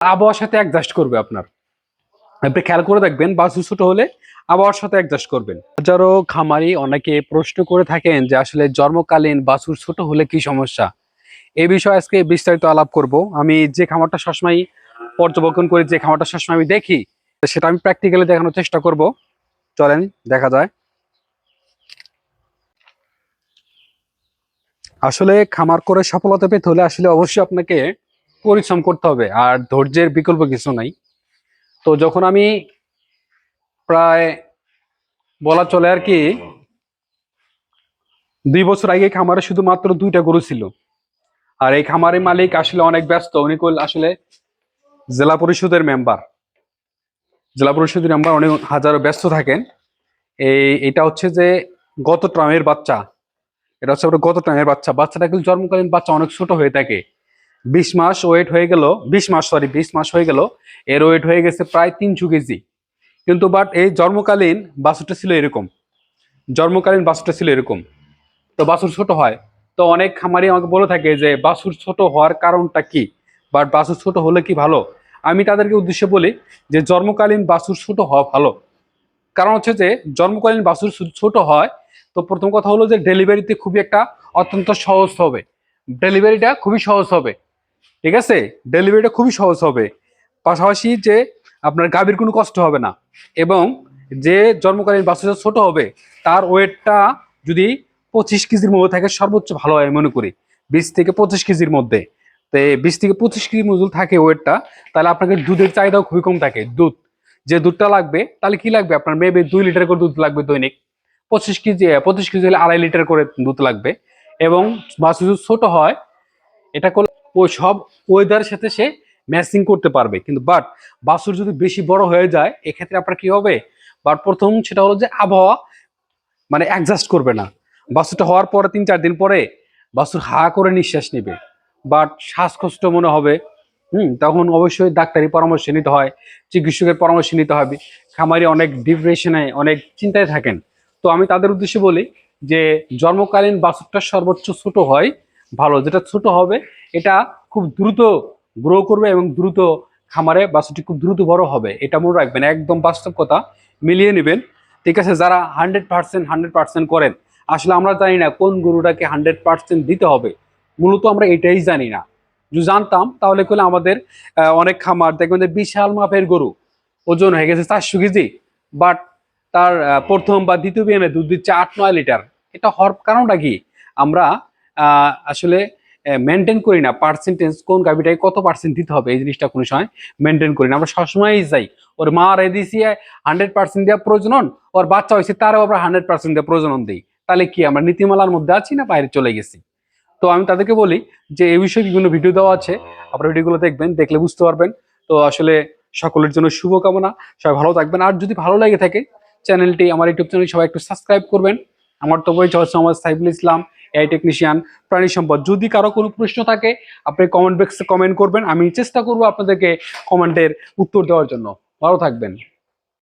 আবহাওয়ার সাথে অ্যাডজাস্ট করবে আপনার। আপনি খেয়াল করে দেখবেন বাছুর ছোট হলে আবহাওয়ার সাথে অ্যাডজাস্ট করবেন। হাজারো খামারি অনেকে প্রশ্ন করে থাকেন যে আসলে জন্মকালীন বাছুর ছোট হলে কি সমস্যা? এই বিষয়ে আজকে বিস্তারিত আলাপ করব। আমি যে খামারটা সবসময় পর্যবেক্ষণ করি, যে খামারটা সবসময় আমি দেখি, সেটা আমি প্র্যাকটিক্যালি দেখানোর চেষ্টা করব। চলেন, দেখা যায়। আসলে খামার করে সফলতা পেতে হলে আসলে অবশ্যই আপনাকে পরিশ্রম করতে হবে, আর ধৈর্যের বিকল্প কিছু নাই। তো যখন আমি প্রায় বলা চলে আর কি, দুই বছর আগে খামারে শুধুমাত্র দুইটা গরু ছিল। আর এই খামারের মালিক আসলে অনেক ব্যস্ত, উনি আসলে জেলা পরিষদের মেম্বার। জেলা পরিষদের মেম্বার অনেক হাজারো ব্যস্ত থাকেন। এই, এটা হচ্ছে যে গত ট্রামের বাচ্চা। এটা হচ্ছে গত ট্রামের বাচ্চা। বাচ্চাটা কিন্তু জন্মকালীন বাচ্চা, অনেক ছোট হয়ে থাকে। বিশ মাস ওয়েট হয়ে গেল, বিশ মাস সরি বিশ মাস হয়ে গেল, এর ওয়েট হয়ে গেছে প্রায় তিনশো কেজি। কিন্তু বাট এই জন্মকালীন বাছুরটা ছিল এরকম। জন্মকালীন বাছুরটা ছিল এরকম। তো বাছুর ছোট হয়। তো অনেক খামারি আমাকে বলে থাকে যে, বাছুর ছোট হওয়ার কারণটা কি? বাট বাছুর ছোট হলে কি ভালো? আমি তাদেরকে উদ্দেশ্যে বলি যে, জন্মকালীন বাছুর ছোট হওয়া ভালো। কারণ হচ্ছে যে, জন্মকালীন বাছুর ছো- ছোট হয়। তো প্রথম কথা হলো যে ডেলিভারিতে খুবই একটা অত্যন্ত সহজ হবে। ডেলিভারিটা খুবই সহজ হবে। ঠিক আছে? ডেলিভারিটা খুবই সহজ হবে। পাশাপাশি যে আপনার গাভীর কোনো কষ্ট হবে না এবং যে জন্মকালীন বাচ্চাটা ছোট হবে, তার ওয়েটটা যদি পঁচিশ কেজির মধ্যে থাকে, সর্বোচ্চ ভালো হয় মনে করি। বিশ থেকে পঁচিশ কেজির মধ্যে। তো বিশ থেকে পঁচিশ কেজির মধ্যে থাকে ওয়েটটা, তাহলে আপনাকে দুধের চাহিদাও খুবই কম থাকে। দুধ, যে দুধটা লাগবে, তাহলে কি লাগবে আপনার? মেবি দুই লিটার করে দুধ লাগবে দৈনিক। পঁচিশ কেজি পঁচিশ কেজি হলে আড়াই লিটার করে দুধ লাগবে। এবং বাছুর যদি ছোট হয়, এটা করলে ওই সব ওয়েদারের সাথে সে ম্যাচিং করতে পারবে। কিন্তু বাট বাছুর যদি বেশি বড় হয়ে যায়, এক্ষেত্রে আপনার কি হবে? বাট প্রথম সেটা হলো যে আবহাওয়া মানে অ্যাডজাস্ট করবে না। বাছুরটা হওয়ার পরে, তিন চার দিন পরে বাছুর হা করে নিঃশ্বাস নেবে। বাট শ্বাসকষ্ট মনে হবে। হুম, তখন অবশ্যই ডাক্তারি পরামর্শ নিতে হয়, চিকিৎসকের পরামর্শ নিতে হবে। খামারি অনেক ডিপ্রেশনে, অনেক চিন্তায় থাকেন। তো আমি তাদের উদ্দেশ্যে বলি যে, জন্মকালীন বাছুরটা সর্বোচ্চ ছোট হয়, ভালো। যেটা ছোট হবে এটা খুব দ্রুত গ্রো করবে এবং দ্রুত খামারে বাছুরটি খুব দ্রুত বড় হবে। এটা মনে রাখবেন, একদম বাস্তব কথা। মিলিয়ে নেবেন। ঠিক আছে, যারা হান্ড্রেড পার্সেন্ট হান্ড্রেড পার্সেন্ট করেন, আসলে আমরা জানি না কোন গরুটাকে হান্ড্রেড পার্সেন্ট দিতে হবে। মূলত আমরা এটাই জানি না। যদি জানতাম, তাহলে করলে আমাদের অনেক খামার, দেখবেন বিশাল মাপের গরু, ওজন হয়ে গেছে চারশো কেজি বাট তার প্রথম বা দ্বিতীয় বিয়ানে দুধ দিচ্ছে আট, নয় লিটার। এটা হওয়ার কারণটা কি? আমরা আসলে মেনটেন করি না। পার্সেন্টেজ কোন গাভিটাকে কত পার্সেন্ট দিতে হবে, এই জিনিসটা কোনো সময় মেনটেন করি না। আমরা সবসময়ই যাই। ওর মা রে দিছি হান্ড্রেড পার্সেন্ট দেওয়া প্রজনন ওর বাচ্চা হয়েছে, তারও আমরা হান্ড্রেড পার্সেন্ট দেওয়া প্রজনন দিই। তাহলে কি, আমরা নীতিমালার মধ্যে আছি না বাইরে চলে গেছি? তো আমি তাদেরকে বলি যে এই বিষয়ে বিভিন্ন ভিডিও দেওয়া আছে। আপনারা ভিডিওগুলো দেখবেন, দেখলে বুঝতে পারবেন। তো আসলে সকলের জন্য শুভকামনা। সবাই ভালো থাকবেন। আর যদি ভালো লাগে থাকে চ্যানেলটি আমার ইউটিউব চ্যানেল সবাই একটু সাবস্ক্রাইব করবেন। আমার তো পরিচয় হচ্ছে আমার সাইফুল ইসলাম, এআই টেকনিশিয়ান প্রাণী সম্পদ। যদি কারও কোনো প্রশ্ন থাকে, আপনি কমেন্ট বক্সে কমেন্ট করবেন। আমি চেষ্টা করব আপনাদেরকে কমেন্টের উত্তর দেওয়ার জন্য। ভালো থাকবেন।